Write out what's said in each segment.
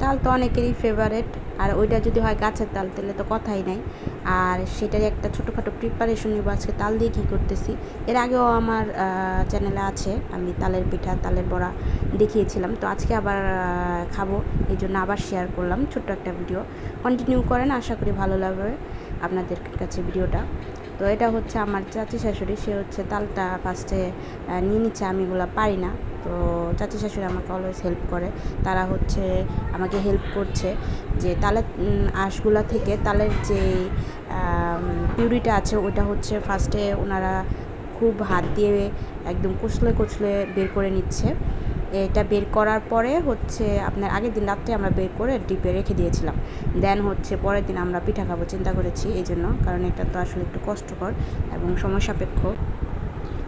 তাল তো অনেকেরই ফেভারেট আর ওইটা যদি হয় গাছের তাল, তাহলে তো কথাই নাই। আর সেটারই একটা ছোটোখাটো প্রিপারেশন নিব আজকে তাল দিয়ে কী করতেছি। এর আগেও আমার চ্যানেলে আছে, আমি তালের পিঠা, তালের বড়া দেখিয়েছিলাম। তো আজকে আবার খাব, এই জন্য আবার শেয়ার করলাম, ছোট্ট একটা ভিডিও কন্টিনিউ করেন, আশা করি ভালো লাগবে আপনাদের কাছে ভিডিওটা। তো এটা হচ্ছে আমার চাচি শাশুড়ি, সে হচ্ছে তালটা ফার্স্টে নিয়ে নিচ্ছে, আমি এগুলো পারি না। তো চাচি শাশুড়ি আমাকে অলওয়েজ হেল্প করে। তারা হচ্ছে আমাকে হেল্প করছে যে তালের আঁশগুলা থেকে তালের যে পিউরিটা আছে ওটা হচ্ছে ফার্স্টে ওনারা খুব হাত দিয়ে একদম কুচলে কুচলে বের করে নিচ্ছে। এটা বের করার পরে হচ্ছে আপনার আগের দিন রাত্রে আমরা বের করে ডিপে রেখে দিয়েছিলাম। দেন হচ্ছে পরের দিন আমরা পিঠা খাব চিন্তা করেছি এই জন্য, কারণ এটা তো আসলে একটু কষ্টকর এবং সময় সাপেক্ষ।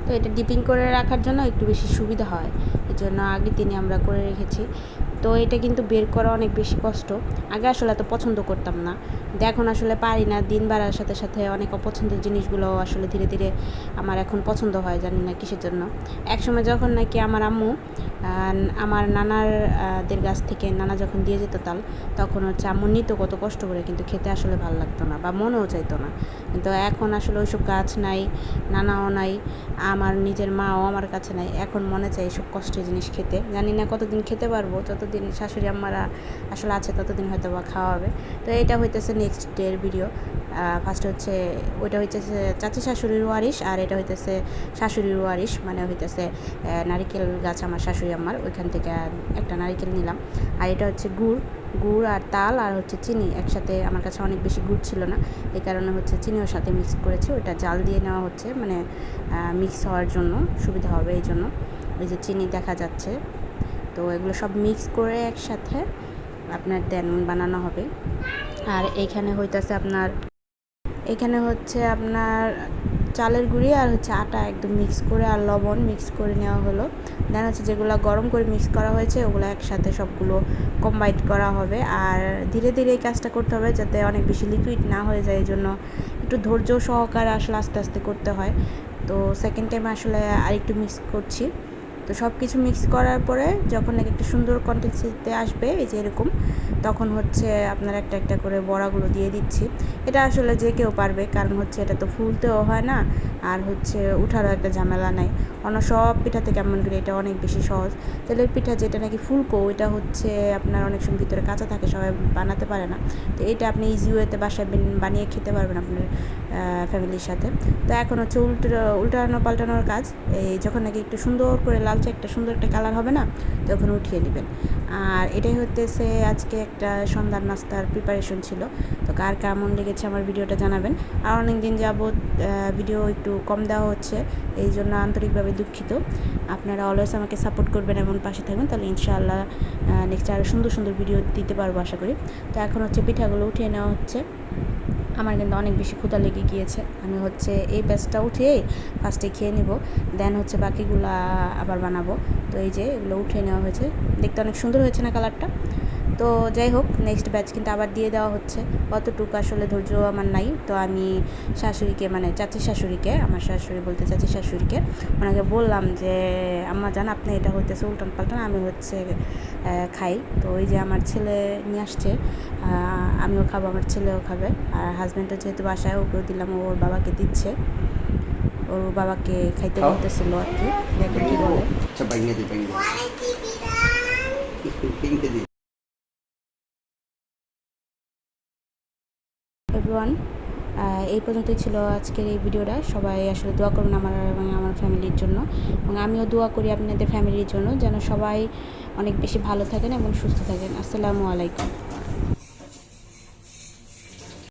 তো এটা ডিপিং করে রাখার জন্য একটু বেশি সুবিধা হয়। এই জন্য আগের দিনে আমরা করে রেখেছি। তো এটা কিন্তু বের করা অনেক বেশি কষ্ট। আগে আসলে এত পছন্দ করতাম না। এখন আসলে পারি না দিন বাড়ার সাথে সাথে অনেক অপছন্দের জিনিসগুলো আসলে ধীরে ধীরে আমার এখন পছন্দ হয় জানি না কিসের জন্য। একসময় যখন নাকি আমার আম্মু আমার নানার আহ, দের গাছ থেকে নানা যখন দিয়ে যেত তাল তখন হচ্ছে আম্মু নিত কত কষ্ট করে কিন্তু খেতে আসলে ভালো লাগতো না বা মনেও চাইতো না। কিন্তু এখন আসলে ওইসব গাছ নাই, নানাও নাই, আমার নিজের মাও আমার কাছে নাই। এখন মনে চাই এইসব কষ্টের জিনিস খেতে। জানি না কতদিন খেতে পারব, যতদিন শাশুড়ি আম্মারা আসলে আছে ততদিন হয়তো বা খাওয়া হবে তো এটা হইতেছে নেক্সট ডের ভিডিও ফার্স্ট হচ্ছে, ওইটা হইতেছে চাচি শাশুড়ির ওয়ারিশ আর এটা হইতেছে শাশুড়ির ওয়ারিশ। মানে হইতেছে নারিকেল গাছ আমার শাশুড়ি আম্মার। ওইখান থেকে একটা নারিকেল নিলাম। আর এটা হচ্ছে গুড়। গুড় আর তাল আর হচ্ছে চিনি একসাথে আমার কাছে অনেক বেশি গুড় ছিল না। এই কারণে হচ্ছে চিনির সাথে মিক্স করেছি। ওটা জাল দিয়ে নেওয়া হচ্ছে মানে মিক্স হওয়ার জন্য, সুবিধা হবে এই জন্য। ওই যে চিনি দেখা যাচ্ছে। তো এগুলো সব মিক্স করে একসাথে আপনার দেন বানানো হবে। আর এইখানে হইতাছে আপনার, এখানে হচ্ছে আপনার চালের গুঁড়ি আর হচ্ছে আটা একদম মিক্স করে আর লবণ মিক্স করে নেওয়া হলো। দেন হচ্ছে যেগুলো গরম করে মিক্স করা হয়েছে, ওগুলো একসাথে সবগুলো কম্বাইন করা হবে। আর ধীরে ধীরে এই কাজটা করতে হবে যাতে অনেক বেশি লিকুইড না হয়ে যায় এই জন্য একটু ধৈর্য সহকারে আসলে আস্তে আস্তে করতে হয়। তো সেকেন্ড টাইম আসলে আরেকটু মিক্স করছি। তো সব কিছু মিক্স করার পরে যখন নাকি একটা সুন্দর কন্টেক্সিতে আসবে, এই যে এরকম, তখন হচ্ছে আপনার একটা একটা করে বড়াগুলো দিয়ে দিচ্ছি। এটা আসলে যে কেউ পারবে, কারণ হচ্ছে এটা তো ফুলতেও হয় না, আর হচ্ছে উঠারও একটা ঝামেলা নাই। অন্য সব পিঠাতে কেমন করে এটা অনেক বেশি সহজ। তেলের পিঠা যেটা নাকি ফুলকো এটা হচ্ছে আপনার অনেক সময় ভিতরে কাঁচা থাকে, সবাই বানাতে পারে না। তো এটা আপনি ইজি ওয়েতে বাসায় বিন- বানিয়ে খেতে পারবেন আপনার ফ্যামিলির সাথে। তো এখন হচ্ছে উল্টো উল্টানো পাল্টানোর কাজ, এই যখন নাকি একটু সুন্দর করে লালচে একটা সুন্দর একটা কালার হবে না? তখন উঠিয়ে নেবেন আর এটাই হতেছে আজকে একটা সন্ধ্যার নাস্তার প্রিপারেশন ছিল। তো কার কেমন লেগেছে আমার ভিডিওটা জানাবেন। আর অনেক দিন যাবৎ ভিডিও একটু কম দেওয়া হচ্ছে, এই জন্য আন্তরিকভাবে দুঃখিত। আপনারা অলওয়েজ আমাকে সাপোর্ট করবেন এমন পাশে থাকবেন, তাহলে ইনশাআল্লাহ নেক্সট আরও সুন্দর সুন্দর ভিডিও দিতে পারব আশা করি। তো এখন হচ্ছে পিঠাগুলো উঠিয়ে নেওয়া হচ্ছে। আমার কিন্তু অনেক বেশি ক্ষুধা লেগে গিয়েছে। আমি হচ্ছে এই ব্যাচটা উঠিয়ে ফার্স্টে খেয়ে নেব দেন হচ্ছে বাকিগুলা আবার বানাবো। তো এই যে এগুলো উঠিয়ে নেওয়া হয়েছে। দেখতে অনেক সুন্দর হয়েছে না কালারটা তো যাই হোক নেক্সট ব্যাচ কিন্তু আবার দিয়ে দেওয়া হচ্ছে। অতটুকু আসলে ধৈর্য আমার নাই। তো আমি শাশুড়িকে মানে চাচি শাশুড়িকে আমার শাশুড়ি বলতে চাচি শাশুড়িকে ওনাকে বললাম যে আম্মা জান আপনি এটা হইতেছে উল্টান পাল্টান আমি হচ্ছে খাই। তো ওই যে আমার ছেলে নিয়ে আসছে আমিও খাব আমার ছেলেও খাবে। আর হাজব্যান্ডও যেহেতু বাসায় ওকেও দিলাম ওর বাবাকে দিচ্ছে। ওর বাবাকে খাইতে। বলতেছিল আর কি। দেখো কি বলে আচ্ছা এভরিওয়ান এই পর্যন্তই ছিল আজকের এই ভিডিওটা। সবাই আসলে দোয়া করুন আমার এবং আমার ফ্যামিলির জন্য। এবং আমিও দোয়া করি আপনাদের ফ্যামিলির জন্য, যেন সবাই অনেক বেশি ভালো থাকেন এবং সুস্থ থাকেন। আসসালামু আলাইকুম।